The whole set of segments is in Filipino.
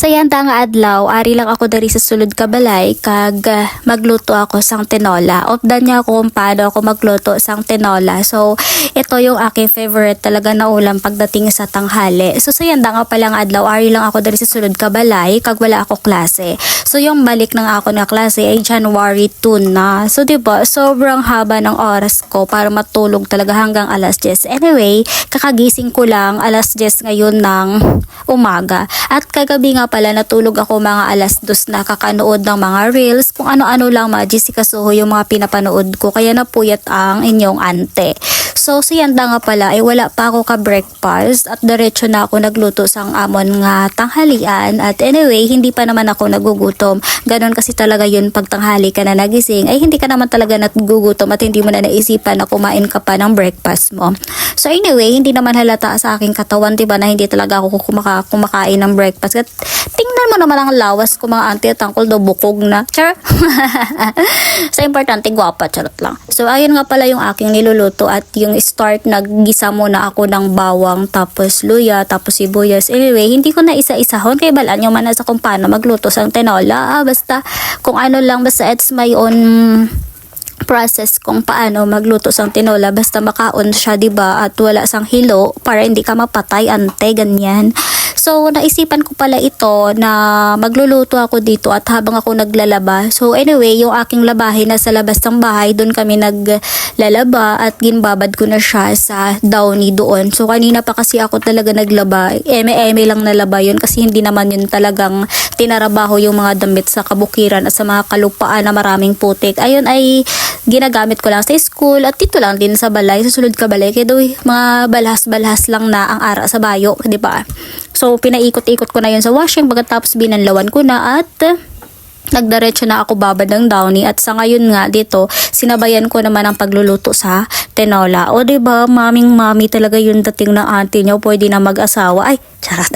Sa yanda nga adlaw, ari lang ako dari sa sulod kabalay kag ah, magluto ako sang tinola. Opdan niya ako kung paano ako magluto sang tinola. So, ito yung aking favorite talaga na ulam pagdating sa tanghali. So, sa yanda nga palang adlaw, ari lang ako dari sa sulod kabalay kag wala ako klase. So, yung balik ng ako na klase ay January 2 na. So, di ba sobrang haba ng oras ko para matulog talaga hanggang alas 10. Anyway, kakagising ko lang alas 10 ngayon ng umaga. At kagabi nga pala natulog ako mga alas 2 na kakanood ng mga reels kung ano-ano lang mga Jessica Soho yung mga pinapanood ko kaya napuyat ang inyong ante. So si Yanda nga pala ay wala pa ako ka-breakfast at diretso na ako nagluto sang amon nga tanghalian at anyway hindi pa naman ako nagugutom. Ganon kasi talaga yun pag tanghali ka na nagising ay hindi ka naman talaga nagugutom at hindi mo na naisipan na kumain ka pa ng breakfast mo. So anyway, hindi naman halata sa aking katawan, 'di ba, na hindi talaga ako kumaka kumakain ng breakfast. At tingnan mo naman ang lawas ko mga auntie at uncle do bukog na. Char. sa importante gwapa charot lang. So ayun nga pala yung aking niluluto at yung start naggisa muna ako ng bawang tapos luya tapos sibuyas. Anyway, hindi ko na isa-isahon kay balaan yung manas kung paano magluto sang tinola. Ah, basta kung ano lang basta it's my own process kung paano magluto sang tinola basta makaon siya 'di ba at wala sang hilo para hindi ka mapatay ante ganyan so naisipan ko pala ito na magluluto ako dito at habang ako naglalaba so anyway yung aking labahin na sa labas ng bahay doon kami naglalaba at ginbabad ko na siya sa downy doon so kanina pa kasi ako talaga naglaba eme-eme lang nalaba yun kasi hindi naman yun talagang tinarabaho yung mga damit sa kabukiran at sa mga kalupaan na maraming putik ayun ay ginagamit ko lang sa school at dito lang din sa balay, sa sulod ka balay. Kaya doy, mga balhas-balhas lang na ang ara sa bayo, di ba? So, pinaikot-ikot ko na yun sa washing, pagkatapos binanlawan ko na at nagdiretso na ako babad ng downy. At sa ngayon nga dito sinabayan ko naman ang pagluluto sa tinola. O ba maming mami talaga yung dating ng auntie nyo pwede na mag-asawa. Ay charot.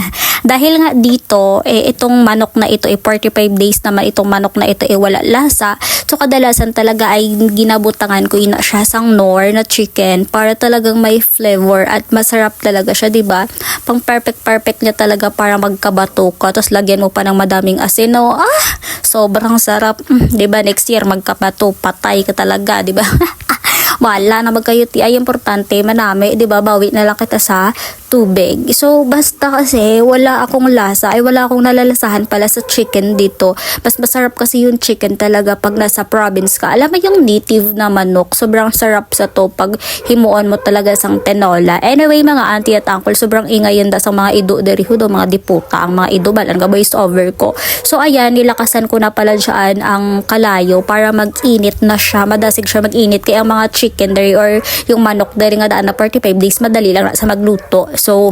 Dahil nga dito eh itong manok na ito eh 45 days naman itong manok na ito eh wala lasa. So kadalasan talaga ay ginabutangan ko ina siya sang nor na chicken para talagang may flavor at masarap talaga siya di ba? Pang perfect perfect niya talaga para magkabato ka tapos lagyan mo pa ng madaming asino. Ah! Sobrang sarap. Mm, di next year magkabato patay ka talaga di ba? Wala na magkayuti. Ay importante manami. Di ba? Bawi na lang kita sa tubig. So basta kasi wala akong lasa. Ay wala akong nalalasahan pala sa chicken dito. Mas masarap kasi yung chicken talaga pag nasa province ka. Alam mo yung native na manok sobrang sarap sa to pag himuon mo talaga sang tenola. Anyway mga auntie at uncle sobrang ingay yun da sa mga ido deri hudo mga diputa ang mga ido balan ka voice over ko. So ayan nilakasan ko na pala dyan ang kalayo para mag-init na siya. Madasig siya mag-init. Kaya ang mga chicken deri or yung manok deri nga daan na 45 days madali lang na sa magluto so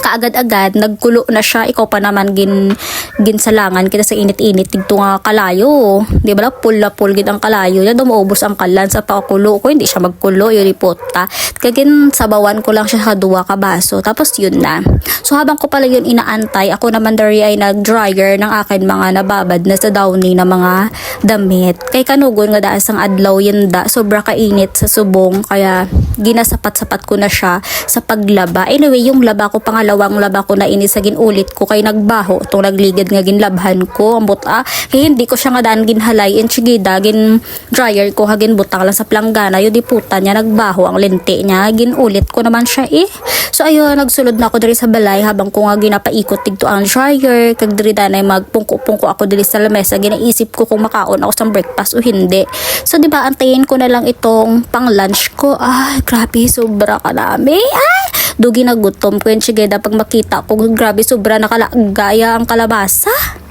kaagad-agad nagkulo na siya. Ikaw pa naman gin ginsalangan kita sa init-init. Dito nga kalayo. Di ba pul na pul gid ang kalayo. Ya dumuubos ang kalan sa pakulo ko. Hindi siya magkulo yun ipota kagin sabawan ko lang siya sa duwa ka baso. Tapos yun na. So habang ko pala yun inaantay ako naman dari ay nag-dryer ng akin mga nababad na sa downy na mga damit. Kay kanugon nga daan sang adlaw yun da. Sobra kainit sa subong. Kaya ginasapat-sapat ko na siya sa paglaba. Anyway yung laba ko pangalawang laba ko na inis sa ginulit ko kay nagbaho. Itong nagligid nga ginlabhan ko ang buta. Kay hindi ko siya nga daan ginhalay and sigida gin dryer ko hagin butang lang sa planggana. Yun di puta niya nagbaho ang lente niya. Ginulit ko naman siya eh. So ayun nagsulod na ako diri sa balay habang ko nga ginapaikot tigto ang dryer. Kag diri danay magpungko-pungko ako diri sa lamesa. Ginaisip ko kung makaon ako sa breakfast o hindi. So di ba antayin ko na lang itong pang lunch ko. Ay grabe sobra kadami ay dugi na gutom ko yun. Sige pag makita ko. Grabe sobra nakalagaya ang kalabasa